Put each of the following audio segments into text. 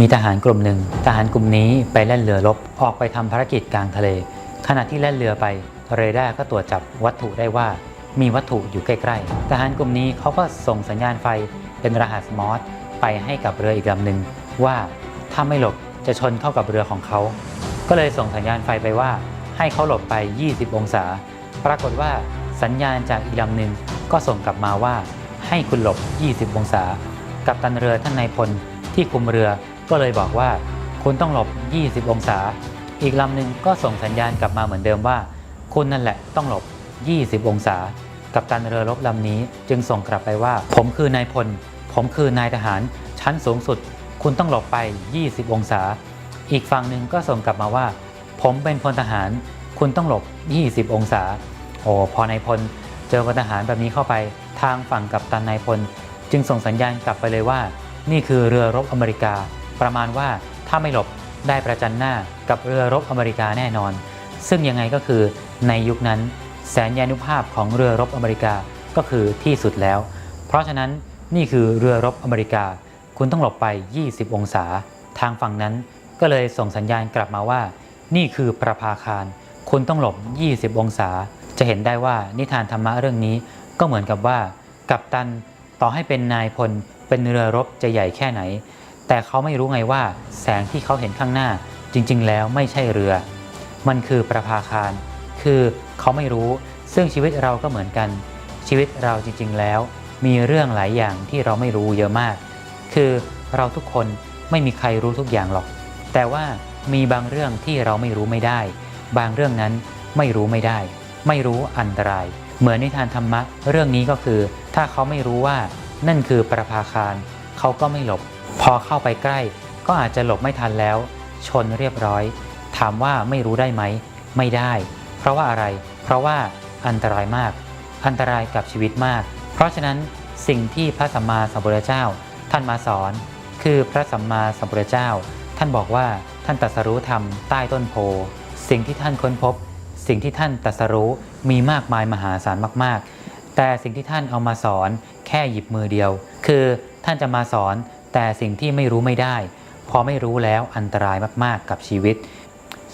มีทหารกลุ่มหนึ่ง ทหารกลุ่มนี้ไปแล่นเรือรบออกไปทำภารกิจกลางทะเล ขณะที่แล่นเรือไปเรดาร์ก็ตรวจจับวัตถุได้ว่า มีวัตถุอยู่ใกล้ๆ ทหารกลุ่มนี้เขาก็ส่งสัญญาณไฟเป็นรหัสมอสไปให้กับเรืออีกลำหนึ่งว่าถ้าไม่หลบจะชนเข้ากับเรือของเขา ก็เลยส่งสัญญาณไฟไปว่า ให้เขาหลบไป 20 องศา ปรากฏว่าสัญญาณจากอีกลำหนึ่งก็ส่งกลับมาว่า ให้คุณหลบ 20 องศา กับตันเรือท่านนายพลที่คุมเรือ ก็เลยบอกว่าคุณต้องหลบ 20 องศา อีกลำหนึ่งก็ส่งสัญญาณกลับมาเหมือนเดิมว่า คุณนั่นแหละต้องหลบ 20 องศา กับตันเรือรบลำนี้จึงส่งกลับไปว่า ผมคือนายพล ผมคือนายทหาร ชั้นสูงสุด คุณต้องหลบไป 20 องศา อีกฝั่งหนึ่งก็ส่งกลับมาว่า ผมเป็นพลทหาร คุณต้องหลบ 20 องศา โอ้พอนายพลเจอพลทหารแบบนี้เข้าไป ทางฝั่งกับตันนายพล จึงส่งสัญญาณกลับไปเลยว่า นี่คือเรือรบอเมริกา ประมาณว่าถ้าไม่หลบได้ประจันหน้ากับเรือรบอเมริกาแน่นอน ซึ่งยังไงก็คือในยุคนั้นแสนยานุภาพของเรือรบอเมริกาก็คือที่สุดแล้ว เพราะฉะนั้นนี่คือเรือรบอเมริกา คุณต้องหลบไป 20 องศา ทางฝั่งนั้นก็เลยส่งสัญญาณกลับมาว่า นี่คือประภาคาร คุณต้องหลบ 20 องศา จะเห็นได้ว่านิทานธรรมะเรื่องนี้ก็เหมือนกับว่า กัปตันต่อให้เป็นนายพลเป็นเรือรบจะใหญ่แค่ไหน แต่เขาไม่รู้ไงว่าแสงที่เขาเห็นข้างหน้าจริงๆ แล้วไม่ใช่เรือ มันคือประภาคาร คือเขาไม่รู้ ซึ่งชีวิตเราก็เหมือนกัน ชีวิตเราจริงๆ แล้ว มีเรื่องหลายอย่างที่เราไม่รู้เยอะมาก คือเราทุกคนไม่มีใครรู้ทุกอย่างหรอก แต่ว่ามีบางเรื่องที่เราไม่รู้ไม่ได้ บางเรื่องนั้นไม่รู้ไม่ได้ ไม่รู้อันตราย เหมือนนิทานธรรมะ เรื่องนี้ก็คือ ถ้าเขาไม่รู้ว่านั่นคือประภาคาร เขาก็ไม่หลบ พอเข้าไปใกล้ ก็อาจจะหลบไม่ทันแล้ว ชนเรียบร้อย ถามว่าไม่รู้ได้ไหม ไม่ได้ เพราะว่าอะไร เพราะว่าอันตรายมาก อันตรายกับชีวิตมาก เพราะฉะนั้นสิ่งที่พระสัมมาสัมพุทธเจ้า ท่านมาสอน คือพระสัมมาสัมพุทธเจ้า ท่านบอกว่าท่านตรัสรู้ธรรมใต้ต้นโพสิ่งที่ท่านค้นพบ สิ่งที่ท่านตรัสรู้มีมากมายมหาศาลมาก ๆ แต่สิ่งที่ท่านเอามาสอนแค่หยิบมือเดียว คือท่านจะมาสอน แต่สิ่งที่ไม่รู้ไม่ได้ พอไม่รู้แล้วอันตรายมากๆกับชีวิต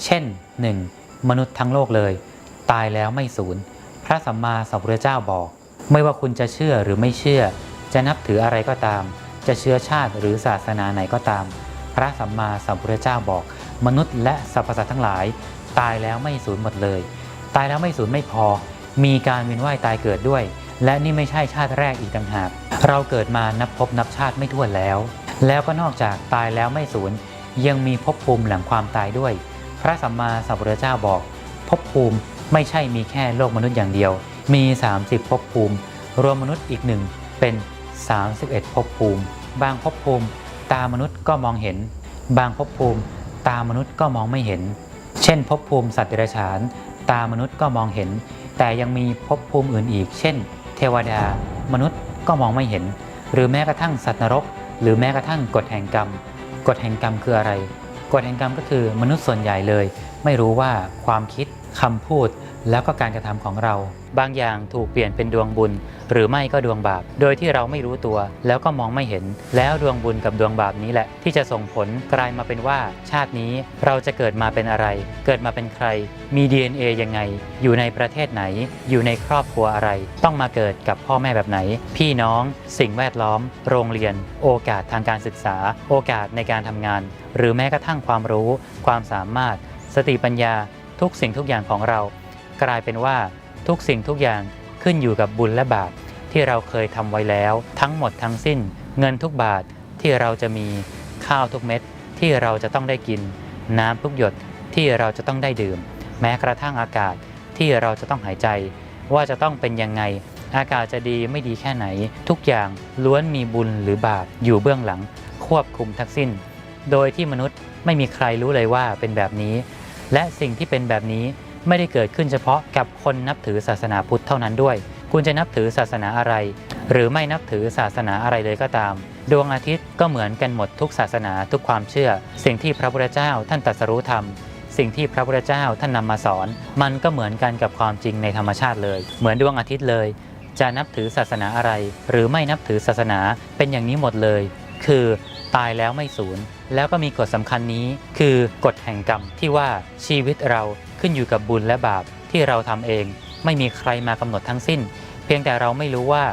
เช่น 1. มนุษย์ทั้งโลกเลย ตายแล้วไม่สูญ พระสัมมาสัมพุทธเจ้าบอก ไม่ว่าคุณจะเชื่อหรือไม่เชื่อ จะนับถืออะไรก็ตาม จะเชื้อชาติหรือศาสนาไหนก็ตาม พระสัมมาสัมพุทธเจ้าบอก มนุษย์และสรรพสัตว์ทั้งหลาย ตายแล้วไม่สูญหมดเลย ตายแล้วไม่สูญไม่พอ มีการเวียนว่ายตายเกิดด้วย และนี่ไม่ใช่ชาติแรกอีกต่างหาก เราเกิดมานับพบนับชาติไม่ถ้วนแล้ว แล้วก็นอกจากตายแล้วไม่สูญ ยังมีภพภูมิหลังความตายด้วย พระสัมมาสัมพุทธเจ้าบอกภพภูมิไม่ใช่มีแค่โลกมนุษย์อย่างเดียว มี 30ภพภูมิ รวมมนุษย์อีกหนึ่งเป็น 31ภพภูมิ บางภพภูมิ ตามนุษย์ก็มองเห็น บางภพภูมิ ตามนุษย์ก็มองไม่เห็น เช่นภพภูมิสัตว์เดรัจฉาน ตามนุษย์ก็มองเห็น แต่ยังมีภพภูมิอื่นอีก เช่น ทวดา มนุษย์ก็มองไม่เห็น หรือแม้กระทั่งสัตว์นรก หรือแม้กระทั่งกฎแห่งกรรม กฎแห่งกรรมคืออะไร กฎแห่งกรรมก็คือมนุษย์ส่วนใหญ่เลย ไม่รู้ว่าความคิดคำพูด แล้วก็การกระทำของเรา บางอย่างถูกเปลี่ยนเป็นดวงบุญ หรือไม่ก็ดวงบาป โดยที่เราไม่รู้ตัว แล้วก็มองไม่เห็น แล้วดวงบุญกับดวงบาปนี้แหละ ที่จะส่งผลกลายมาเป็นว่า ชาตินี้เราจะเกิดมาเป็นอะไร เกิดมาเป็นใคร มี DNA ยังไง อยู่ในประเทศไหน อยู่ในครอบครัวอะไร ต้องมาเกิดกับพ่อแม่แบบไหน พี่น้อง สิ่งแวดล้อม โรงเรียน โอกาสทางการศึกษา โอกาสในการทำงาน หรือแม้กระทั่งความรู้ ความสามารถ สติปัญญา ทุกสิ่งทุกอย่างของเรา กลายเป็นว่าทุกสิ่งทุกอย่างขึ้นอยู่กับบุญและบาปที่เราเคยทำไว้แล้ว ทั้งหมดทั้งสิ้น เงินทุกบาทที่เราจะมีข้าวทุกเม็ดที่เราจะต้องได้กิน น้ำทุกหยดที่เราจะต้องได้ดื่ม แม้กระทั่งอากาศที่เราจะต้องหายใจ ว่าจะต้องเป็นยังไง อากาศจะดีไม่ดีแค่ไหน ทุกอย่างล้วนมีบุญหรือบาปอยู่เบื้องหลัง ควบคุมทั้งสิ้น โดยที่มนุษย์ไม่มีใครรู้เลยว่าเป็นแบบนี้ และสิ่งที่เป็นแบบนี้ ไม่ได้เกิดขึ้นเฉพาะกับคนนับถือศาสนาพุทธเท่านั้นด้วย คุณจะนับถือศาสนาอะไร หรือไม่นับถือศาสนาอะไรเลยก็ตาม ดวงอาทิตย์ก็เหมือนกันหมดทุกศาสนาทุกความเชื่อ สิ่งที่พระพุทธเจ้าท่านตรัสรู้ธรรมสิ่งที่พระพุทธเจ้าท่านนำมาสอน มันก็เหมือนกันกับความจริงในธรรมชาติเลย เหมือนดวงอาทิตย์เลย จะนับถือศาสนาอะไร หรือไม่นับถือศาสนาเป็นอย่างนี้หมดเลย คือตายแล้วไม่สูญแล้วก็มีกฎสำคัญนี้คือกฎแห่งกรรมที่ว่าชีวิตเรา ขึ้นอยู่กับบุญและบาปที่เราทำเอง ไม่มีใครมากำหนดทั้งสิ้น เพียงแต่เราไม่รู้ว่า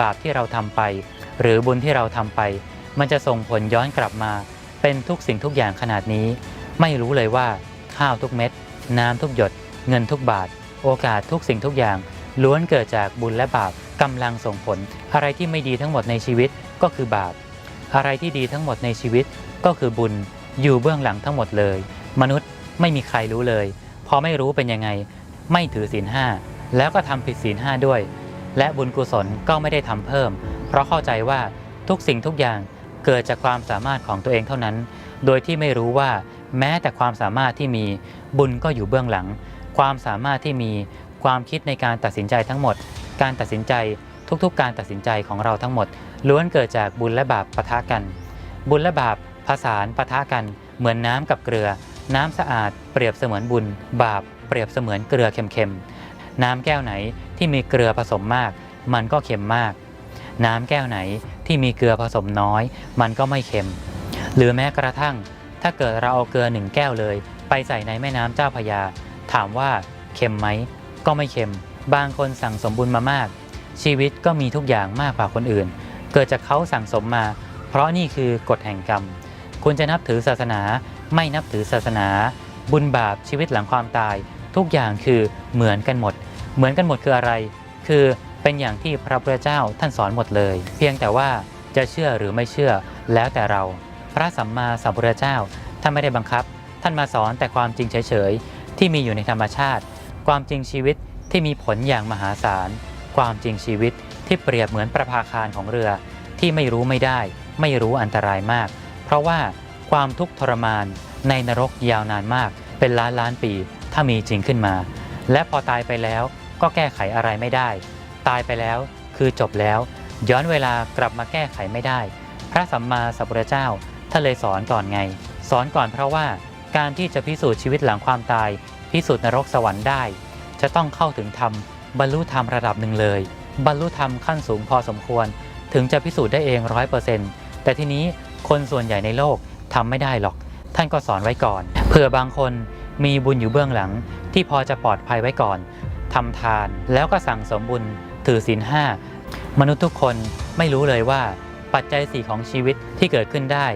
บาปที่เราทำไป หรือบุญที่เราทำไป มันจะส่งผลย้อนกลับมา เป็นทุกสิ่งทุกอย่างขนาดนี้ ไม่รู้เลยว่า ข้าวทุกเม็ด น้ำทุกหยด เงินทุกบาท โอกาสทุกสิ่งทุกอย่าง ล้วนเกิดจากบุญและบาปกำลังส่งผล อะไรที่ไม่ดีทั้งหมดในชีวิตก็คือบาป อะไรที่ดีทั้งหมดในชีวิตก็คือบุญอยู่เบื้องหลังทั้งหมดเลย มนุษย์ไม่มีใครรู้เลย พอไม่รู้เป็นยังไง ไม่ถือศีลห้าแล้วก็ทำผิดศีลห้าด้วย และบุญกุศลก็ไม่ได้ทำเพิ่ม เพราะเข้าใจว่าทุกสิ่งทุกอย่างเกิดจากความสามารถของตัวเองเท่านั้น โดยที่ไม่รู้ว่าแม้แต่ความสามารถที่มีบุญก็อยู่เบื้องหลัง ความสามารถที่มีความคิดในการตัดสินใจทั้งหมด การตัดสินใจทุกๆ การตัดสินใจของเราทั้งหมด ล้วนเกิดจากบุญและบาปปะทะกัน บุญและบาปผสานปะทะกัน เหมือนน้ำกับเกลือ น้ำสะอาดเปรียบเสมือนบุญ บาปเปรียบเสมือนเกลือเค็มๆ น้ำแก้วไหนที่มีเกลือผสมมาก มันก็เค็มมาก น้ำแก้วไหนที่มีเกลือผสมน้อย มันก็ไม่เค็ม หรือแม้กระทั่ง ถ้าเกิดเราเอาเกลือหนึ่งแก้วเลย ไปใส่ในแม่น้ำเจ้าพยา ถามว่าเค็มไหม ก็ไม่เค็ม บางคนสั่งสมบุญมามาก ชีวิตก็มีทุกอย่างมากกว่าคนอื่น เกิดจากเขาสั่งสมมา เพราะนี่คือกฎแห่งกรรม คุณจะนับถือศาสนา ไม่นับถือศาสนา บุญบาปชีวิตหลังความตาย ทุกอย่างคือเหมือนกันหมด เหมือนกันหมดคืออะไร คือเป็นอย่างที่พระพุทธเจ้าท่านสอนหมดเลย เพียงแต่ว่าจะเชื่อหรือไม่เชื่อแล้วแต่เรา พระสัมมาสัมพุทธเจ้าท่านไม่ได้บังคับ ท่านมาสอนแต่ความจริงเฉยๆที่มีอยู่ในธรรมชาติ ความจริงชีวิตที่มีผลอย่างมหาศาลความจริงชีวิตที่เปรียบเหมือนประภาคารของเรือ ที่ไม่รู้ไม่ได้ ไม่รู้อันตรายมาก เพราะว่า ความทุกข์ทรมานในนรกยาวนานมาก เป็นล้านล้านปีถ้ามีจริงขึ้นมา และพอตายไปแล้วก็แก้ไขอะไรไม่ได้ ตายไปแล้วคือจบแล้ว ย้อนเวลากลับมาแก้ไขไม่ได้ พระสัมมาสัมพุทธเจ้าท่านเลยสอนก่อนไง สอนก่อนเพราะว่าการที่จะพิสูจน์ชีวิตหลังความตาย พิสูจน์นรกสวรรค์ได้ จะต้องเข้าถึงธรรมบรรลุธรรมระดับหนึ่งเลย บรรลุธรรมขั้นสูงพอสมควร ถึงจะพิสูจน์ได้เองร้อยเปอร์เซ็นต์แต่ทีนี้คนส่วนใหญ่ในโลก ทำไม่ได้หรอก ท่านก็สอนไว้ก่อน เผื่อบางคนมีบุญอยู่เบื้องหลัง ที่พอจะปลอดภัยไว้ก่อนทำทาน แล้วก็สั่งสมบุญถือศีลห้ามนุษย์ทุกคนไม่รู้เลยว่า ปัจจัยสี่ของชีวิตที่เกิดขึ้นได้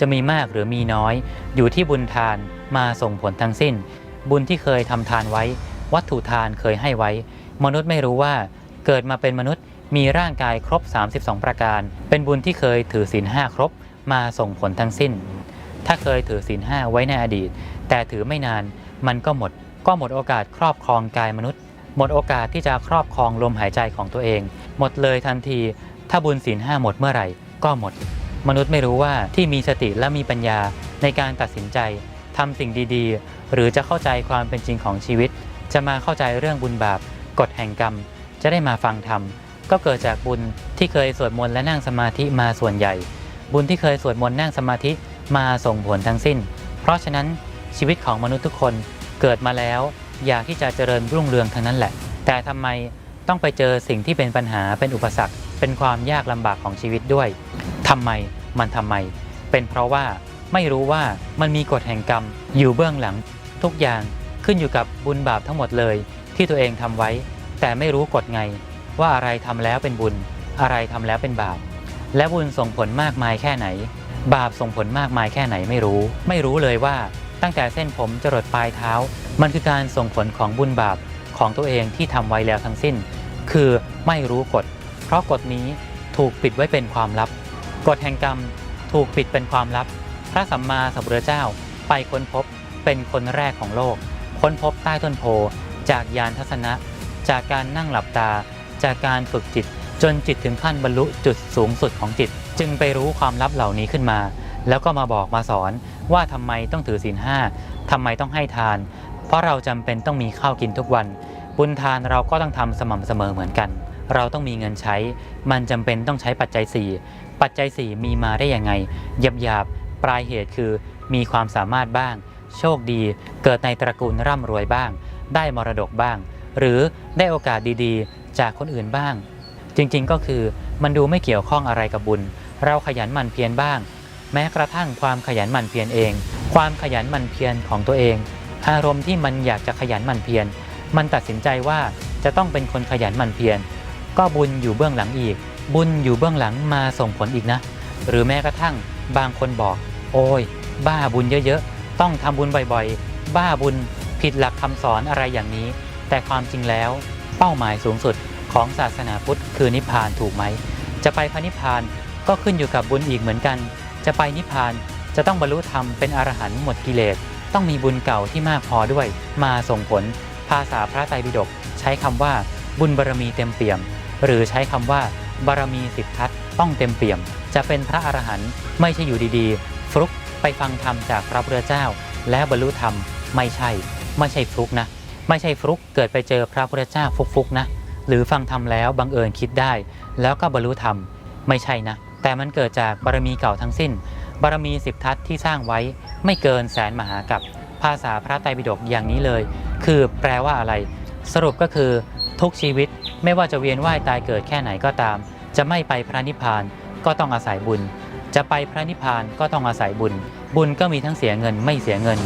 จะมีมากหรือมีน้อย อยู่ที่บุญทานมาส่งผลทั้งสิ้น บุญที่เคยทำทานไว้ วัตถุทานเคยให้ไว้ มนุษย์ไม่รู้ว่า เกิดมาเป็นมนุษย์มีร่างกายครบ 32 ประการ เป็นบุญที่เคยถือศีลห้าครบมาส่งผลทั้งสิ้น ถ้าเคยถือศีลห้าไว้ในอดีต แต่ถือไม่นานมันก็หมด ก็หมดโอกาสครอบครองกายมนุษย์ หมดโอกาสที่จะครอบครองลมหายใจของตัวเอง หมดเลยทันที ถ้าบุญศีลห้าหมดเมื่อไหร่ ก็หมด มนุษย์ไม่รู้ว่าที่มีสติและมีปัญญาในการตัดสินใจทำสิ่งดีๆ หรือจะเข้าใจความเป็นจริงของชีวิต จะมาเข้าใจเรื่องบุญบาปกฎแห่งกรรม จะได้มาฟังธรรมก็เกิดจากบุญที่เคยสวดมนต์และนั่งสมาธิมาส่วนใหญ่ บุญที่เคยสวดมนต์นั่งสมาธิ มาส่งผลทั้งสิ้น เพราะฉะนั้นชีวิตของมนุษย์ทุกคนเกิดมาแล้ว อยากที่จะเจริญรุ่งเรืองทั้งนั้นแหละ แต่ทำไมต้องไปเจอสิ่งที่เป็นปัญหาเป็นอุปสรรค เป็นความยากลำบากของชีวิตด้วยทำไมมันทำไม เป็นเพราะว่าไม่รู้ว่ามันมีกฎแห่งกรรมอยู่เบื้องหลัง ทุกอย่างขึ้นอยู่กับบุญบาปทั้งหมดเลย ที่ตัวเองทำไว้ แต่ไม่รู้กฎไง ว่าอะไรทำแล้วเป็นบุญ อะไรทำแล้วเป็นบาป และบุญส่งผลมากมายแค่ไหน บาปส่งผลมากมายแค่ไหนไม่รู้ ไม่รู้เลยว่าตั้งแต่เส้นผมจรดปลายเท้า มันคือการส่งผลของบุญบาปของตัวเองที่ทำไว้แล้วทั้งสิ้น คือไม่รู้กฎ เพราะกฎนี้ถูกปิดไว้เป็นความลับ กฎแห่งกรรมถูกปิดเป็นความลับ พระสัมมาสัมพุทธเจ้าไปค้นพบเป็นคนแรกของโลก ค้นพบใต้ต้นโพ จากยานทัศนะ จากการนั่งหลับตา จากการฝึกจิต จนจิตถึงขั้นบรรลุจุดสูงสุดของจิต จึงไปรู้ความลับเหล่านี้ขึ้นมา แล้วก็มาบอกมาสอนว่าทำไมต้องถือศีลห้าทำไมต้องให้ทาน เพราะเราจำเป็นต้องมีข้าวกินทุกวัน บุญทานเราก็ต้องทำสม่ำเสมอเหมือนกัน เราต้องมีเงินใช้ มันจำเป็นต้องใช้ปัจจัย 4 ปัจจัย 4 มีมาได้ยังไงหยาบหยาบปลายเหตุคือมีความสามารถบ้าง โชคดี เกิดในตระกูลร่ำรวยบ้าง ได้มรดกบ้าง หรือได้โอกาสดีๆ จากคนอื่นบ้าง จริงๆก็คือมันดูไม่เกี่ยวข้องอะไรกับบุญ เราขยันหมั่นเพียรบ้าง แม้กระทั่งความขยันหมั่นเพียรเอง ความขยันหมั่นเพียรของตัวเอง อารมณ์ที่มันอยากจะขยันหมั่นเพียรมันตัดสินใจว่าจะต้องเป็นคนขยันหมั่นเพียรก็บุญอยู่เบื้องหลังอีก บุญอยู่เบื้องหลังมาส่งผลอีกนะ หรือแม้กระทั่งบางคนบอก โอ้ย บ้าบุญเยอะๆ ต้องทำบุญบ่อยๆ บ้าบุญผิดหลักคำสอนอะไรอย่างนี้ แต่ความจริงแล้ว เป้าหมายสูงสุดของศาสนาพุทธคือนิพพานถูกไหม จะไปพระนิพพาน ก็ขึ้นอยู่กับบุญอีกเหมือนกัน จะไปนิพพานจะต้องบรรลุธรรมเป็นอรหันต์หมดกิเลส ต้องมีบุญเก่าที่มากพอด้วย มาส่งผล ภาษาพระไตรปิฎกใช้คำว่า บุญบารมีเต็มเปี่ยม หรือใช้คำว่า บารมีสิบทัศต้องเต็มเปี่ยม จะเป็นพระอรหันต์ไม่ใช่อยู่ดีๆ ฟลุกไปฟังธรรมจากพระพุทธเจ้า แล้วบรรลุธรรมไม่ใช่ ไม่ใช่ฟลุกนะ ไม่ใช่ฟลุกเกิดไปเจอพระพุทธเจ้าฟุกๆนะ หรือฟังธรรมแล้วบังเอิญคิดได้ แล้วก็บรรลุธรรมไม่ใช่นะ แต่มันเกิดจากบารมีเก่าทั้งสิ้น บารมีสิบทัศที่สร้างไว้ไม่เกินแสนมหากับภาษาพระไตรปิฎกอย่างนี้เลย คือแปลว่าอะไร สรุปก็คือทุกชีวิตไม่ว่าจะเวียนว่ายตายเกิดแค่ไหนก็ตาม จะไม่ไปพระนิพพานก็ต้องอาศัยบุญ จะไปพระนิพพานก็ต้องอาศัยบุญ บุญก็มีทั้งเสียเงินไม่เสียเงิน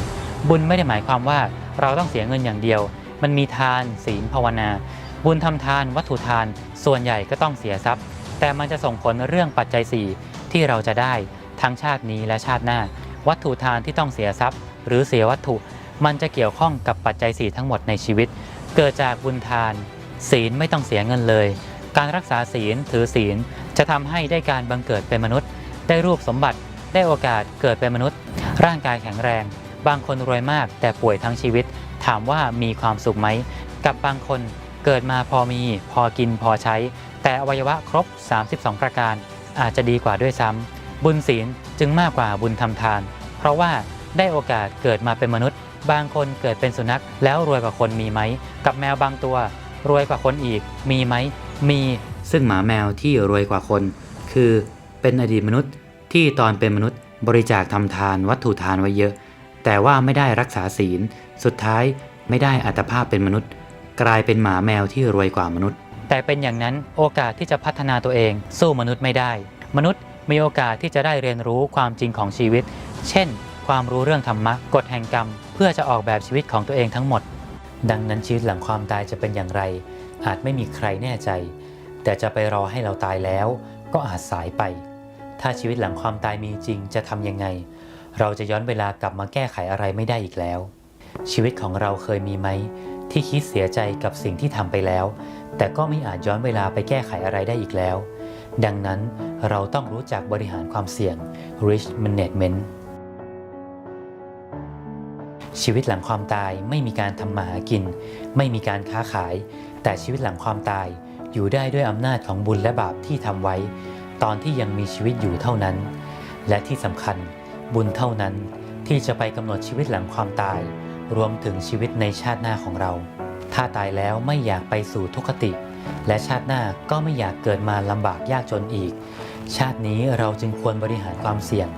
บุญไม่ได้หมายความว่าเราต้องเสียเงินอย่างเดียว มันมีทานศีลภาวนา บุญทำทานวัตถุทาน ส่วนใหญ่ก็ต้องเสียทรัพย์ แต่มันจะส่งผลเรื่องปัจจัย 4 ที่เราจะได้ทั้งชาตินี้และชาติหน้า วัตถุทานที่ต้องเสียทรัพย์ หรือเสียวัตถุ มันจะเกี่ยวข้องกับปัจจัย 4 ทั้งหมดในชีวิต เกิดจากบุญทาน ศีลไม่ต้องเสียเงินเลย การรักษาศีลถือศีล จะทำให้ได้การบังเกิดเป็นมนุษย์ ได้รูปสมบัติ ได้โอกาสเกิดเป็นมนุษย์ ร่างกายแข็งแรง บางคนรวยมากแต่ป่วยทั้งชีวิต ถามว่ามีความสุขไหมกับบางคนเกิดมาพอมี พอกินพอใช้ แต่อวัยวะครบ 32 ประการอาจจะดีกว่าด้วยซ้ำบุญศีลจึงมากกว่าบุญทำทาน เพราะว่าได้โอกาสเกิดมาเป็นมนุษย์ บางคนเกิดเป็นสุนัข แล้วรวยกว่าคนมีไหม กับแมวบางตัว รวยกว่าคนอีกมีไหม มี ซึ่งหมาแมวที่รวยกว่าคน คือเป็นอดีตมนุษย์ที่ตอนเป็นมนุษย์บริจาคทำทานวัตถุทานไว้เยอะ แต่ว่าไม่ได้รักษาศีล สุดท้ายไม่ได้อัตภาพเป็นมนุษย์ กลายเป็นหมาแมวที่รวยกว่ามนุษย์ แต่เป็นอย่างนั้นโอกาสที่จะพัฒนาตัวเอง สู้มนุษย์ไม่ได้ มนุษย์มีโอกาสที่จะได้เรียนรู้ความจริงของชีวิต เช่น ความรู้เรื่องธรรมะกฎแห่งกรรม เพื่อจะออกแบบชีวิตของตัวเองทั้งหมด ดังนั้นชีวิตหลังความตายจะเป็นอย่างไร อาจไม่มีใครแน่ใจ แต่จะไปรอให้เราตายแล้ว ก็อาจสายไป ถ้าชีวิตหลังความตายมีจริงจะทำยังไง เราจะย้อนเวลากลับมาแก้ไขอะไรไม่ได้อีกแล้ว ชีวิตของเราเคยมีไหม ที่คิดเสียใจกับสิ่งที่ทำไปแล้ว แต่ก็ไม่อาจย้อนเวลาไปแก้ไขอะไรได้อีกแล้ว ดังนั้นเราต้องรู้จักบริหารความเสี่ยง risk management ชีวิตหลังความตายไม่มีการทำมาหากิน ไม่มีการค้าขาย แต่ชีวิตหลังความตายอยู่ได้ด้วยอำนาจของบุญและบาปที่ทำไว้ ตอนที่ยังมีชีวิตอยู่เท่านั้น และที่สำคัญบุญเท่านั้นที่จะไปกำหนดชีวิตหลังความตาย รวมถึงชีวิตในชาติหน้าของเรา ถ้าตายแล้วไม่อยากไปสู่ทุกขติ และชาติหน้าก็ไม่อยากเกิดมาลำบากยากจนอีก ชาตินี้เราจึงควรบริหารความเสี่ยง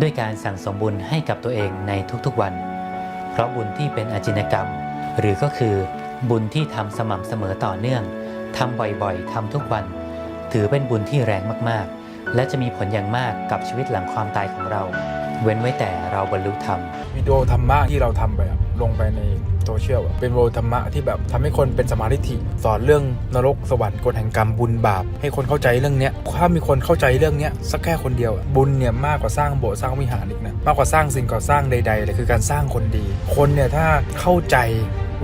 ด้วยการสั่งสมบุญให้กับตัวเองในทุกๆวัน เพราะบุญที่เป็นอจินกรรม หรือก็คือ บุญที่ทำสม่ำเสมอต่อเนื่องทำบ่อยๆทำทุกวัน ถือเป็นบุญที่แรงมากๆ และจะมีผลอย่างมากกับชีวิตหลังความตายของเรา เว้นไว้แต่เราบรรลุธรรมวิดีโอธรรมะที่เราทำไป ลงไปในโซเชียลอะเป็นโอธรรมะที่แบบทำให้คนเป็นสมาธิิสอนเรื่องนรกสวรรค์กฎแห่งกรรมบุญบาป ให้คนเข้าใจเรื่องเนี้ยถ้ามีคนเข้าใจเรื่องเนี้ยสักแค่คนเดียวบุญเนี่ยมากกว่าสร้างโบสถ์สร้างวิหารอีกนะมากกว่าสร้างสิ่งก่อสร้างใดๆเลยคือการสร้างคนดี คนเนี่ยถ้าเข้าใจ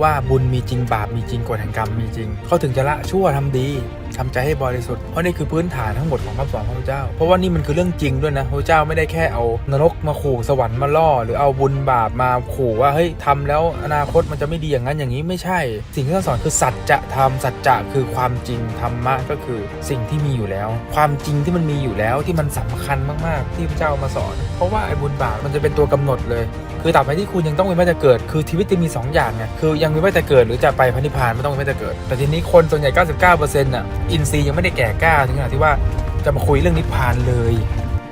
ว่าบุญมีจริงบาปมีจริงกฎแห่งกรรมมีจริง เขาถึงจะละชั่วทำดี ทำใจให้บริสุทธิ์เพราะนี่คือพื้นฐานทั้งหมดของคำสอนของพระเจ้า เพราะว่านี่มันคือเรื่องจริงด้วยนะพระเจ้าไม่ได้แค่เอานรกมาขู่สวรรค์มาล่อ หรือเอาบุญบาปมาขู่ว่าเฮ้ยทำแล้วอนาคตมันจะไม่ดีอย่างนั้นอย่างนี้ไม่ใช่ สิ่งที่ท่านสอนคือสัจจะธรรมสัจจะคือความจริงธรรมะก็คือสิ่งที่มีอยู่แล้ว ความจริงที่มันมีอยู่แล้วที่มันสำคัญมากๆ ที่พระเจ้ามาสอน เพราะว่าไอ้บุญบาปมันจะเป็นตัวกำหนดเลย คือตราบใดที่คุณยังต้องเป็นไม่แต่เกิด คือชีวิตจะมี 2 อย่างไงคือยังมีไม่แต่เกิดหรือจะไปพันิพพานไม่ต้องเป็นไม่แต่เกิด แต่ทีนี้คนส่วนใหญ่ 99%น่ะอินทรีย์ยังไม่ได้แก่กล้าถึงขนาดที่ว่าจะมาคุยเรื่องนิพพานเลย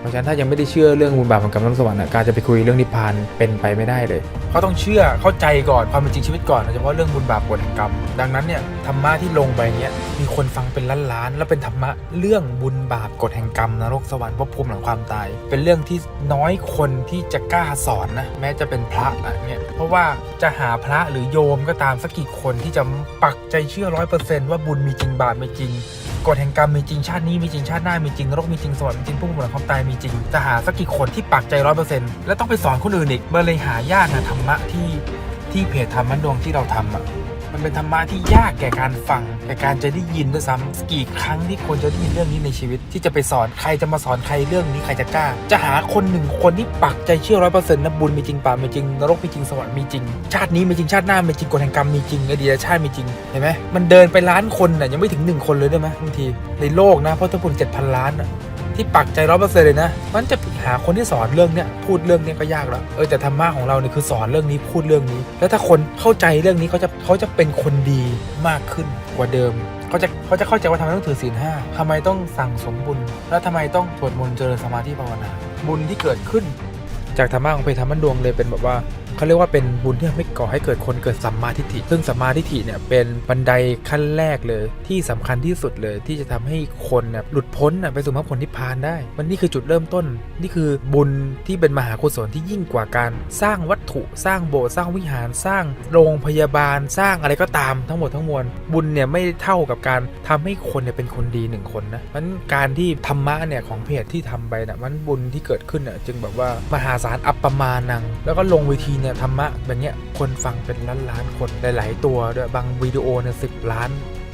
เพราะฉะนั้นถ้ายังไม่ได้เชื่อเรื่องบุญบาปของกรรมนรกสวรรค์การจะไปคุยเรื่องนิพพานเป็นไปไม่ได้เลยเขาต้องเชื่อเข้าใจก่อนความเป็นจริงชีวิตก่อนโดยเฉพาะเรื่องบุญบาปกฎแห่งกรรม ดังนั้นเนี่ยธรรมะที่ลงไปเนี้ยมีคนฟังเป็นล้านๆแล้วเป็นธรรมะเรื่องบุญบาปกฎแห่งกรรมนรกสวรรค์ภพภูมิหลังความตาย เป็นเรื่องที่น้อยคนที่จะกล้าสอนนะแม้จะเป็นพระอะเนี่ยเพราะว่าจะหาพระหรือโยมก็ตามสักกี่คนที่จะปักใจเชื่อร้อยเปอร์เซนต์ว่าบุญมีจริงบาปมีจริง กฎแห่งกรรมมีจริงชาตินี้มีจริงชาติหน้ามีจริงนรกมีจริงสวรรค์มีจริงผู้บุญหลังความตายมีจริงจะหาสักกี่คนที่ปักใจร้อยเปอร์เซ็นต์และต้องไปสอนคนอื่นอีกเมื่อเลยหายากนะธรรมะที่ที่เพจธรรมะดวงที่เราทำอะ เป็นธรรมะที่ยากแก่การฟังแก่การจะได้ยินด้วยซ้ำกี่ครั้งที่คนจะได้ยินเรื่องนี้ในชีวิต ที่จะไปสอนใครจะมาสอนใครเรื่องนี้ใครจะกล้า จะหาคนหนึ่งคนที่ปักใจเชื่อร้อยเปอร์เซ็นต์นะบุญมีจริงบามีจริงนรกมีจริงสวรรค์มีจริง ชาตินี้มีจริงชาติหน้ามีจริงกฎแห่งกรรมมีจริงอดีตชาติมีจริงเห็นไหมมันเดินไปล้านคนน่ะยังไม่ถึงหนึ่งคนเลยได้ไหมบางทีในโลกนะเพราะถ้าคุณเจ็ดพันล้านน่ะ ที่ปักใจร้อยเปอร์เซ็นต์เลยนะมันจะหาคนที่สอนเรื่องเนี้ยพูดเรื่องเนี้ยก็ยากแล้วเออแต่ธรรมะของเราเนี่ยคือสอนเรื่องนี้พูดเรื่องนี้ แล้วถ้าคนเข้าใจเรื่องนี้เขาจะเขาจะเป็นคนดีมากขึ้นกว่าเดิมเขาจะเขาจะเข้าใจว่าทำไมต้องถือศีลห้าทำไมต้องสั่งสมบุญ แล้วทำไมต้องสวดมนต์เจริญสมาธิภาวนา บุญที่เกิดขึ้น จากธรรมะของเพทธรรมันดวงเลยเป็นแบบว่า เขาเรียกว่าเป็นบุญที่ทำให้ก่อให้เกิดคนเกิดสัมมาทิฏฐิ ซึ่งสัมมาทิฏฐิเนี่ยเป็นบันไดขั้นแรกเลยที่สำคัญที่สุดเลยที่จะทำให้คนเนี่ยหลุดพ้นน่ะไปสู่มรรคผลนิพพานได้ มันนี่คือจุดเริ่มต้น นี่คือบุญที่เป็นมหากุศลที่ยิ่งกว่าการ สร้างวัตถุสร้างโบสถ์สร้างวิหารสร้างโรงพยาบาลสร้างอะไรก็ตามทั้งหมดทั้งมวลบุญเนี่ยไม่เท่ากับการทำให้คนเนี่ยเป็นคนดีหนึ่งคนนะมันการที่ธรรมะเนี่ยของเพจที่ทำไปน่ะมันบุญที่เกิดขึ้นน่ะจึงแบบว่ามหาศาลอัปปมานัง แล้วก็ลงเวทีเนี่ยธรรมะแบบเนี้ยคนฟังเป็นล้านล้านคนหลาย ๆ ตัวด้วยบางวิดีโอเนี่ยสิบล้าน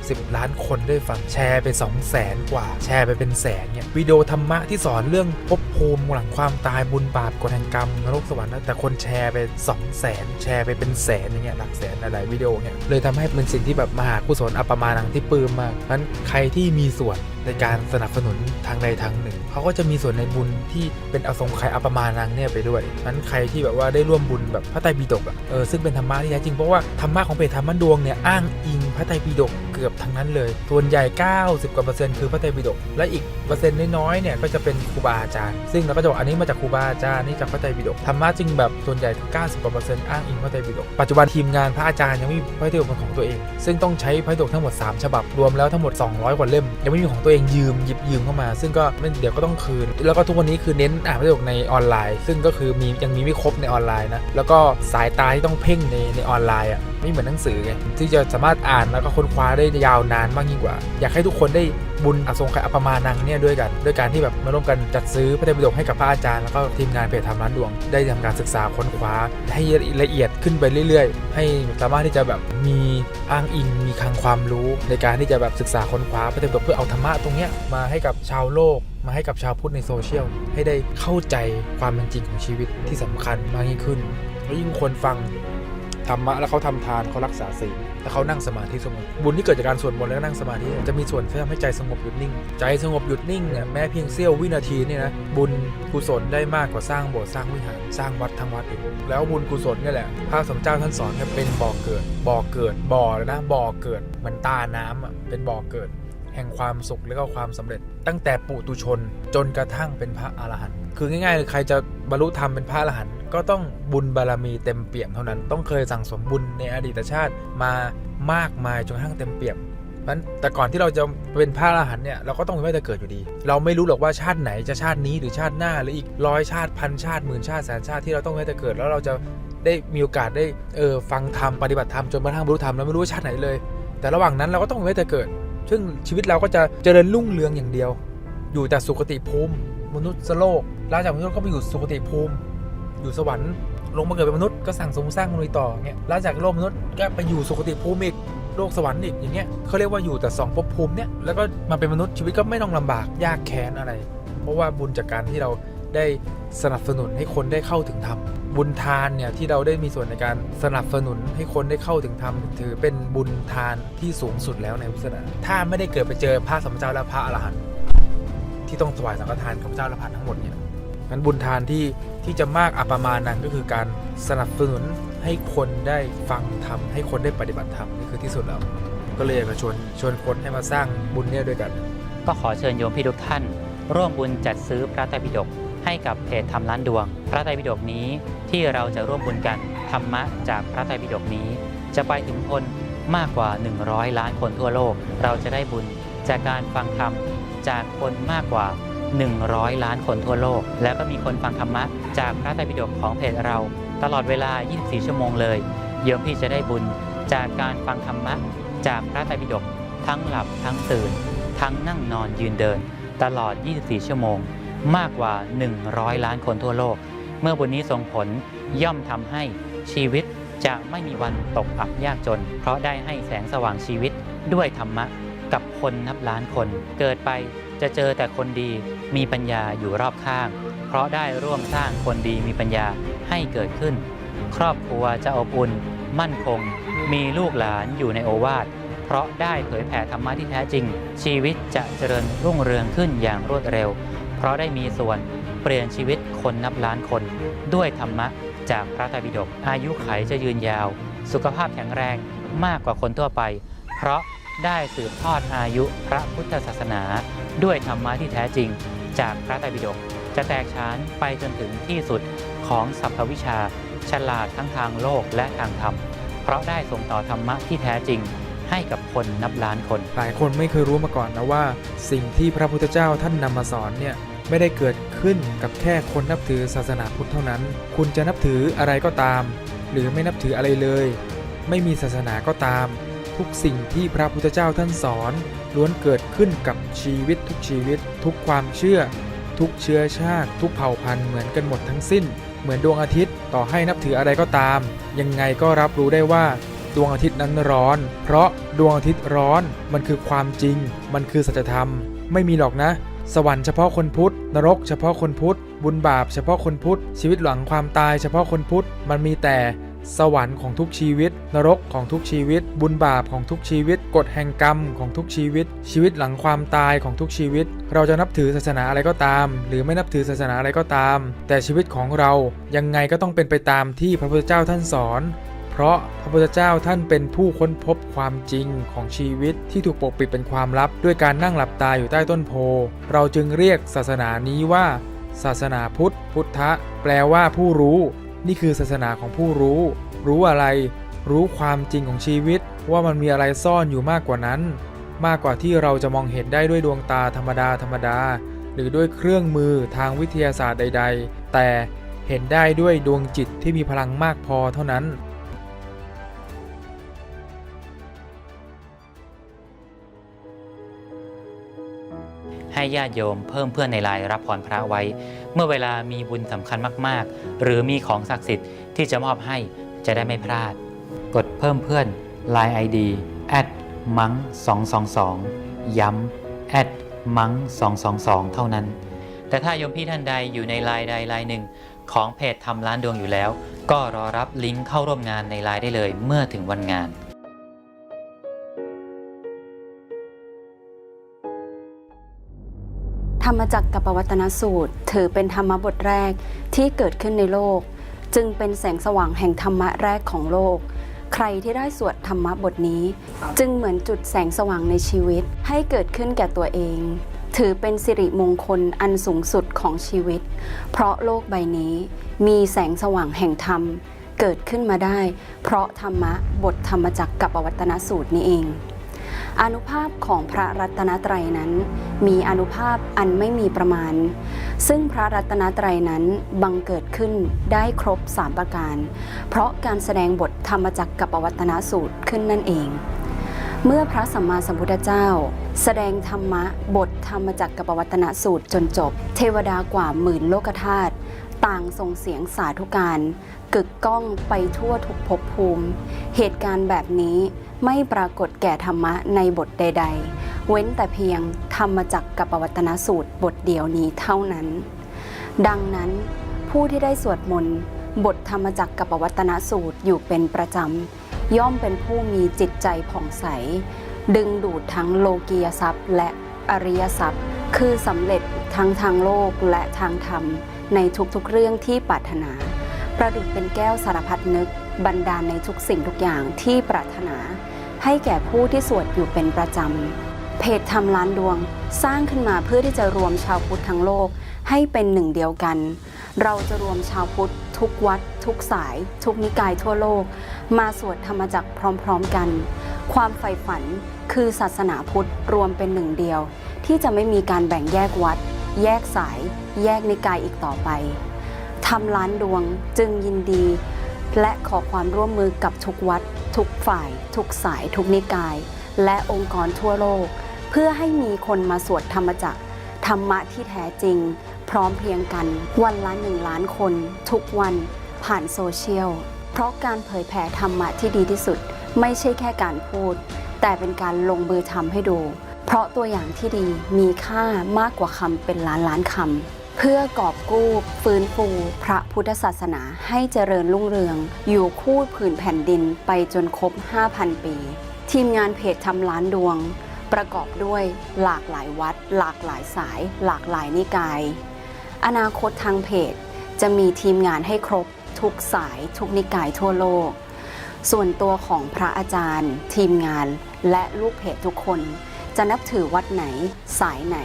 10 ล้านคนได้ฟังแชร์ไป 2 0 0แสนกว่า แชร์ไปเป็นแสนเนี่ยวิดีโอธรรมะที่สอนเรื่องภพภูมิหลังความตายบุญบาปกฎแห่งกรรมนรกสวรรค์นะแต่คนแชร์ไป 2 0 0แสนแชร์ไปเป็นแสนอย่างเงี้ยหลักแสนหลายวิดีโอเนี่ยเลยทำให้เป็นสิ่งที่แบบมหากุศลอัปมานังที่ปลื้มมากเพราะฉะนั้นใครที่มีส่วนในการสนับสนุนทางใดทางหนึ่งเขาก็จะมีส่วนในบุญที่เป็นอสงไขยอปมานังเนี่ยไปด้วยนั้นใครที่แบบว่าได้ร่วมบุญแบบพระไตรปิฎกอะเออซึ่งเป็นธรรมะที่แท้จริงเพราะว่าธรรมะของเพจธรรมะดวงเนี่ยอ้างอิงพระไตรปิฎกเกือบทั้งนั้นเลย ส่วนใหญ่ 90 กว่าเปอร์เซ็นต์คือพระไตรปิฎกและอีกเปอร์เซ็นต์น้อยๆเนี่ยก็จะเป็นครูบาอาจารย์ ซึ่งเราก็จะบอกอันนี้มาจากครูบาอาจารย์นี่จากพระไตรปิฎกธรรมะจริงแบบส่วนใหญ่90กว่าเปอร์เซ็นต์อ้างอิงพระไตรปิฎกปัจจุบันทีมงานพระอาจารย์ยังไม่มีพระไตรปิฎกของตัวเอง ซึ่งต้องใช้พระไตรปิฎกทั้งหมด 3 ฉบับรวมแล้วทั้งหมด 200 กว่าเล่มยังไม่มีของตัวัวเองยืมหยิบยืมเข้ามา ซึ่งก็เดี๋ยวก็ต้องคืน แล้วก็ทุกวันนี้คือเน้นอ่านประโยคในออนไลน์ ซึ่งก็คือมียังมีไม่ครบในออนไลน์นะแล้วก็สายตาที่ต้องเพ่งในในออนไลน์อะไม่เหมือนหนังสือไงที่จะสามารถอ่านแล้วก็ค้นคว้าได้ยาวนานมากยิ่งกว่า อยากให้ทุกคนได้บุญอสงไขยอปมานังเนี่ยด้วยกันด้วยการที่แบบมาร่วมกันจัดซื้อพระไตรปิฎกให้กับพระอาจารย์แล้วก็ทีมงานเพจธรรมร้านดวง ได้ทำการศึกษาค้นคว้าให้ละเอียดขึ้นไปเรื่อย ๆ ให้สามารถที่จะแบบมีอ้างอิงมีคลังความรู้ ในการที่จะแบบศึกษาค้นคว้าพระไตรปิฎกเพื่อเอาธรรมะตรงเนี้ยมาให้กับชาวโลก มาให้กับชาวพุทธในโซเชียลให้ได้เข้าใจความเป็นจริงของชีวิตที่สำคัญมากยิ่งขึ้นแล้วยิ่งคนฟัง ธรรมะแล้วเขาทำทานเขารักษาศีลแล้วเขานั่งสมาธิสงบบุญที่เกิดจากการสวดมนต์แล้วก็นั่งสมาธิจะมีส่วนที่ทำให้ใจสงบหยุดนิ่ง ใจสงบหยุดนิ่งเนี่ยแม้เพียงเสี้ยววินาทีเนี่ยนะบุญกุศลได้มากกว่าสร้างโบสถ์สร้างวิหารสร้างวัดทั้งวัดอีกแล้วบุญกุศลนี่แหละพระสมเจ้าท่านสอนเนี่ยเป็นบ่อเกิดบ่อเกิดบ่อเลยนะบ่อเกิดเหมันตาน้ำอะเป็นบ่อเกิด แห่งความสุขและก็ความสำเร็จ ตั้งแต่ปุตุชนจนกระทั่งเป็นพระอรหันต์ คือง่ายๆเลยใครจะบรรลุธรรมเป็นพระอรหันต์ก็ต้องบุญบารมีเต็มเปี่ยมเท่านั้น ต้องเคยสั่งสมบุญในอดีตชาติมามากมายจนกระทั่งเต็มเปี่ยมนั้นแต่ก่อนที่เราจะเป็นพระอรหันต์เนี่ยเราก็ต้องไม่ได้เกิดอยู่ดี เราไม่รู้หรอกว่าชาติไหนจะชาตินี้หรือชาติหน้าหรืออีกร้อยชาติพันชาติหมื่นชาติแสนชาติที่เราต้องไม่ได้เกิด แล้วเราจะได้มีโอกาสได้เออฟังธรรมปฏิบัติธรรมจนกระทั่งบรรลุธรรมแล้วไม่รู้ว่าชาติไหนเลย แต่ระหว่างนั้นเราก็ต้องไม่ได้เกิด ซึ่งชีวิตเราก็จะเจริญรุ่งเรืองอย่างเดียว อยู่แต่สุคติภูมิ มนุษย์โลกหลังจากมนุษย์ก็ไปอยู่สุคติภูมิ อยู่สวรรค์ลงมาเกิดเป็นมนุษย์ก็สั่งสมสร้างมนุษย์ต่อเงี้ยหลังจากโลกมนุษย์ก็ไปอยู่สุคติภูมิอีกโลกสวรรค์อีกอย่างเงี้ยเขาเรียกว่าอยู่แต่สองภพภูมิเนี่ยแล้วก็มาเป็นมนุษย์ชีวิตก็ไม่ต้องลำบากยากแค้นอะไร เพราะว่าบุญจากการที่เราได้สนับสนุนให้คนได้เข้าถึงธรรมบุญทานเนี่ยที่เราได้มีส่วนในการสนับสนุนให้คนได้เข้าถึงธรรมถือเป็นบุญทานที่สูงสุดแล้วในพุทธศาสนาถ้าไม่ได้เกิดไปเจอพระสมเจ้าและพระอรหันต์ ที่ต้องถวายสังฆทานกับพระเจ้าละพระทั้งหมดเนี่ยงั้นบุญทานที่ที่จะมากอัปมานังก็คือการสนับสนุนให้คนได้ฟังธรรมให้คนได้ปฏิบัติธรรมนี่คือที่สุดแล้วก็เลยอยากจะชวนชวนคนให้มาสร้างบุญเนี่ยด้วยกัน ก็ขอเชิญโยมพี่ทุกท่าน ร่วมบุญจัดซื้อพระไตรปิฎกให้กับเพจทำล้านดวง พระไตรปิฎกนี้ที่เราจะร่วมบุญกันธรรมะจากพระไตรปิฎกนี้ จะไปถึงคนมากกว่า 100 ล้านคนทั่วโลก เราจะได้บุญจากการฟังธรรม จากคนมากกว่า 100 ล้านคนทั่วโลก แล้วก็มีคนฟังธรรมะจากพระไตรปิฎกของเพจเรา ตลอดเวลา 24 ชั่วโมงเลยโยมพี่จะได้บุญจากการฟังธรรมะจากพระไตรปิฎกทั้งหลับทั้งตื่น ทั้งนั่งนอนยืนเดิน ตลอด 24 ชั่วโมง มากกว่า 100 ล้านคนทั่วโลก เมื่อบุญนี้ส่งผลย่อมทำให้ชีวิตจะไม่มีวันตกอับยากจน เพราะได้ให้แสงสว่างชีวิตด้วยธรรมะ กับคนนับล้านคน เกิดไปจะเจอแต่คนดีมีปัญญาอยู่รอบข้าง เพราะได้ร่วมสร้างคนดีมีปัญญาให้เกิดขึ้น ครอบครัวจะอบอุ่น มั่นคง มีลูกหลานอยู่ในโอวาทเพราะได้เผยแผ่ธรรมะที่แท้จริง ชีวิตจะเจริญรุ่งเรืองขึ้นอย่างรวดเร็ว เพราะได้มีส่วนเปลี่ยนชีวิตคนนับล้านคน ด้วยธรรมะจากพระไตรปิฎกอายุไขจะยืนยาว สุขภาพแข็งแรงมากกว่าคนทั่วไป เพราะ ได้สืบทอดอายุพระพุทธศาสนา ด้วยธรรมะที่แท้จริง จากพระไตรปิฎกจะแตกฉานไปจนถึงที่สุดของสรรพวิชา ฉลาดทั้งทางโลกและทางธรรม เพราะได้ส่งต่อธรรมะที่แท้จริง ให้กับคนนับล้านคน หลายคนไม่เคยรู้มาก่อนนะว่า สิ่งที่พระพุทธเจ้าท่านนำมาสอนเนี่ยไม่ได้เกิดขึ้นกับแค่คนนับถือศาสนาพุทธเท่านั้น คุณจะนับถืออะไรก็ตาม หรือไม่นับถืออะไรเลย ไม่มีศาสนาก็ตาม ทุกสิ่งที่พระพุทธเจ้าท่านสอนล้วนเกิดขึ้นกับชีวิตทุกชีวิต ทุกความเชื่อ ทุกเชื้อชาติ ทุกเผ่าพันธุ์เหมือนกันหมดทั้งสิ้น เหมือนดวงอาทิตย์ต่อให้นับถืออะไรก็ตาม ยังไงก็รับรู้ได้ว่าดวงอาทิตย์นั้นร้อน เพราะดวงอาทิตย์ร้อน มันคือความจริง มันคือสัจธรรม ไม่มีหรอกนะ สวรรค์เฉพาะคนพุทธ นรกเฉพาะคนพุทธ บุญบาปเฉพาะคนพุทธ ชีวิตหลังความตายเฉพาะคนพุทธ มันมีแต่ สวรรค์ของทุกชีวิต นรกของทุกชีวิต บุญบาปของทุกชีวิต กฎแห่งกรรมของทุกชีวิต ชีวิตหลังความตายของทุกชีวิต เราจะนับถือศาสนาอะไรก็ตาม หรือไม่นับถือศาสนาอะไรก็ตาม แต่ชีวิตของเรายังไงก็ต้องเป็นไปตามที่พระพุทธเจ้าท่านสอนเพราะพระพุทธเจ้าท่านเป็นผู้ค้นพบความจริงของชีวิตที่ถูกปกปิดเป็นความลับ ด้วยการนั่งหลับตาอยู่ใต้ต้นโพ เราจึงเรียกศาสนานี้ว่า ศาสนาพุทธ พุทธะ แปลว่าผู้รู้ นี่คือศาสนาของผู้รู้ รู้อะไร รู้ความจริงของชีวิตว่ามันมีอะไรซ่อนอยู่มากกว่านั้น มากกว่าที่เราจะมองเห็นได้ด้วยดวงตาธรรมดาธรรมดา หรือด้วยเครื่องมือทางวิทยาศาสตร์ใด ๆ แต่เห็นได้ด้วยดวงจิตที่มีพลังมากพอเท่านั้น ให้ญาติโยมเพิ่มเพื่อนในไลน์รับพรพระไว้ เมื่อเวลามีบุญสำคัญมาก ๆ หรือมีของศักดิ์สิทธิ์ที่จะมอบให้จะได้ไม่พลาด กดเพิ่มเพื่อน Line ID แอดมัง222ย้ำแอดมัง222เท่านั้น แต่ถ้าโยมพี่ท่านใดอยู่ในไลน์ใดไลน์หนึ่ง ของเพจทำร้านดวงอยู่แล้ว ก็รอรับลิงก์เข้าร่วมงานในไลน์ได้เลยเมื่อถึงวันงาน รรมจักรกับปวัตนสูตร ถือเป็นธรรมบทแรกที่เกิดขึ้นในโลก จึงเป็นแสงสว่างแห่งธรรมะแรกของโลก ใครที่ได้สวดธรรมะบทนี้ จึงเหมือนจุดแสงสว่างในชีวิตให้เกิดขึ้นแก่ตัวเอง ถือเป็นสิริมงคลอันสูงสุดของชีวิต เพราะโลกใบนี้มีแสงสว่างแห่งธรรม เกิดขึ้นมาได้ เพราะธรรมะบทธรรมจักรกับปวัตนสูตรนี้เอง อนุภาพของพระรัตนตรัยนั้น มีอนุภาพอันไม่มีประมาณ ซึ่งพระรัตนตรัยนั้นบังเกิดขึ้นได้ครบสามประการ เพราะการแสดงบทธรรมจักรกับปวัตนสูตรขึ้นนั่นเอง เมื่อพระสัมมาสัมพุทธเจ้า แสดงธรรมะบทธรรมจักรกับปวัตนสูตรจนจบ เทวดากว่าหมื่นโลกธาตุต่างส่งเสียงสาธุการกึกก้องไปทั่วทุกภพภูมิ เหตุการณ์แบบนี้ ไม่ปรากฏแก่ธรรมะในบทใด ๆ เว้นแต่เพียงธรรมจักกับปวัตนสูตรบทเดียวนี้เท่านั้น ดังนั้นผู้ที่ได้สวดมนต์บทธรรมจักกับปวัตนสูตรอยู่เป็นประจำ ย่อมเป็นผู้มีจิตใจผ่องใส ดึงดูดทั้งโลกียทรัพย์ และอริยทรัพย์ คือสำเร็จทั้งทางโลกและทางธรรม ในทุกๆเรื่องที่ปรารถนา ประดุจเป็นแก้วสารพัดนึกบันดาในทุกสิ่งทุกอย่างที่ปรารถนา ให้แก่ผู้ที่สวดอยู่เป็นประจำ เพจทำล้านดวงสร้างขึ้นมาเพื่อที่จะรวมชาวพุทธทั้งโลกให้เป็นหนึ่งเดียวกัน เราจะรวมชาวพุทธทุกวัด ทุกสาย ทุกนิกายทั่วโลก มาสวดธรรมจักรพร้อมๆกัน ความใฝ่ฝันคือศาสนาพุทธรวมเป็นหนึ่งเดียว ที่จะไม่มีการแบ่งแยกวัด แยกสาย แยกนิกายอีกต่อไปทำล้านดวงจึงยินดี และขอความร่วมมือกับทุกวัด ทุกฝ่าย ทุกสายทุกนิกาย และองค์กรทั่วโลก เพื่อให้มีคนมาสวดธรรมจักรธรรมะที่แท้จริง พร้อมเพียงกัน วันละหนึ่งล้านคน ทุกวันผ่านโซเชียล เพราะการเผยแผ่ธรรมะที่ดีที่สุด ไม่ใช่แค่การพูด แต่เป็นการลงมือทำให้ดู เพราะตัวอย่างที่ดีมีค่ามากกว่าคำเป็นล้านล้านคำ เพื่อกอบกู้ฟื้นฟูพระพุทธศาสนาให้เจริญรุ่งเรือง อยู่คู่ผืนแผ่นดินไปจนครบ 5,000 ปี ทีมงานเพจทำล้านดวง ประกอบด้วยหลากหลายวัด หลากหลายสาย หลากหลายนิกาย อนาคตทางเพจจะมีทีมงานให้ครบทุกสายทุกนิกายทั่วโลก ส่วนตัวของพระอาจารย์ ทีมงานและลูกเพจทุกคน จะนับถือวัดไหน สายไหน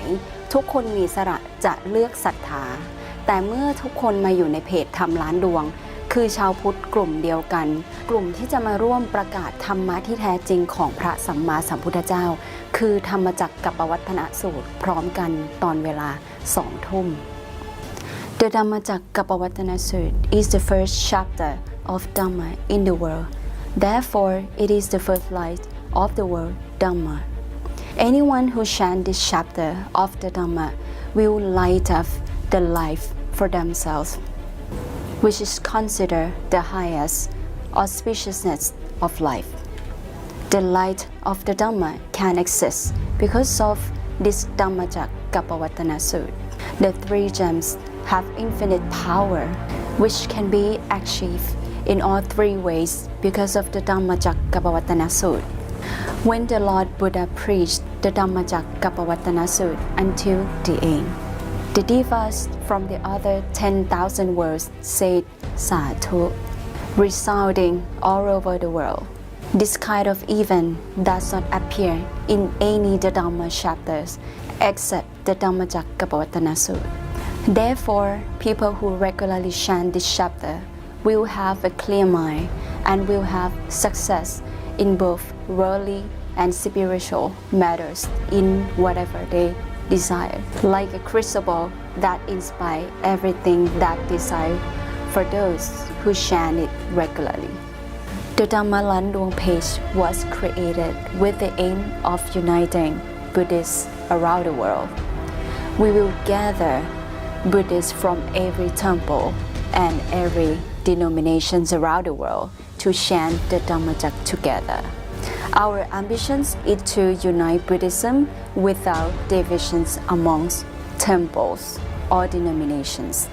ทุกคนมีสระจะเลือกศรัทธา แต่เมื่อทุกคนมาอยู่ในเพจทำล้านดวง คือชาวพุทธกลุ่มเดียวกัน กลุ่มที่จะมาร่วมประกาศธรรมะที่แท้จริงของพระสัมมาสัมพุทธเจ้า คือธรรมจักรกับปวัตนสูตร พร้อมกันตอนเวลาสองทุ่ม The Dhammacakkappavattana Sutra is the first chapter of Dhamma in the world. Therefore, it is the first light of the world Dhamma. Anyone who chants this chapter of the Dhamma will light up the life for themselves, which is considered the highest auspiciousness of life. The light of the Dhamma can exist because of this Dhammacakkappavattana Sutra. The three gems have infinite power, which can be achieved in all three ways because of the Dhammacakkappavattana Sutra. When the Lord Buddha preached the Dhammacakkappavattana Sutra until the end, the devas from the other 10,000 worlds said Sadhu, resounding all over the world. This kind of event does not appear in any the Dhamma chapters except the Dhammacakkappavattana Sutra. Therefore, people who regularly chant this chapter will have a clear mind and will have success in both worldly and spiritual matters in whatever they desire, like a crucible that inspires everything that desire for those who chant it regularly. The Dhammalandung page was created with the aim of uniting Buddhists around the world. We will gather Buddhists from every temple and every denominations around the world to chant the Dhammajak together. Our ambitions is to unite Buddhism without divisions amongst temples or denominations.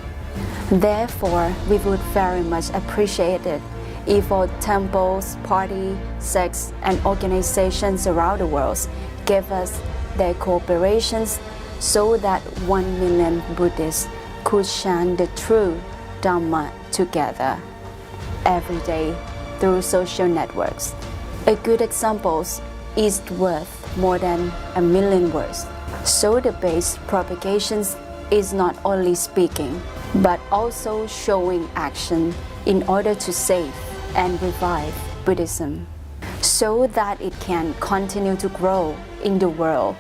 Therefore, we would very much appreciate it if all temples, party, sects, and organizations around the world gave us their cooperations so that one million Buddhists could chant the true Dhamma together every day through social networks. A good example is worth more than a million words. So the base propagations is not only speaking, but also showing action in order to save and revive Buddhism so that it can continue to grow in the world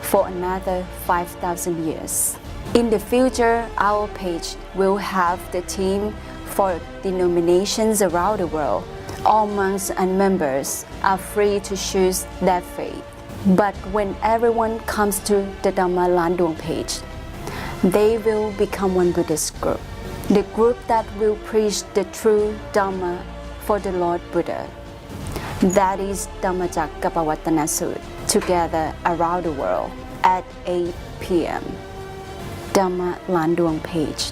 for another 5,000 years. In the future, our page will have the team for denominations around the world. All monks and members are free to choose their faith. But when everyone comes to the Dhamma Landung page, they will become one Buddhist group. The group that will preach the true Dhamma for the Lord Buddha. That is Dhammacakkappavattana Sutra, together around the world at 8 p.m. Dhamma Landung page.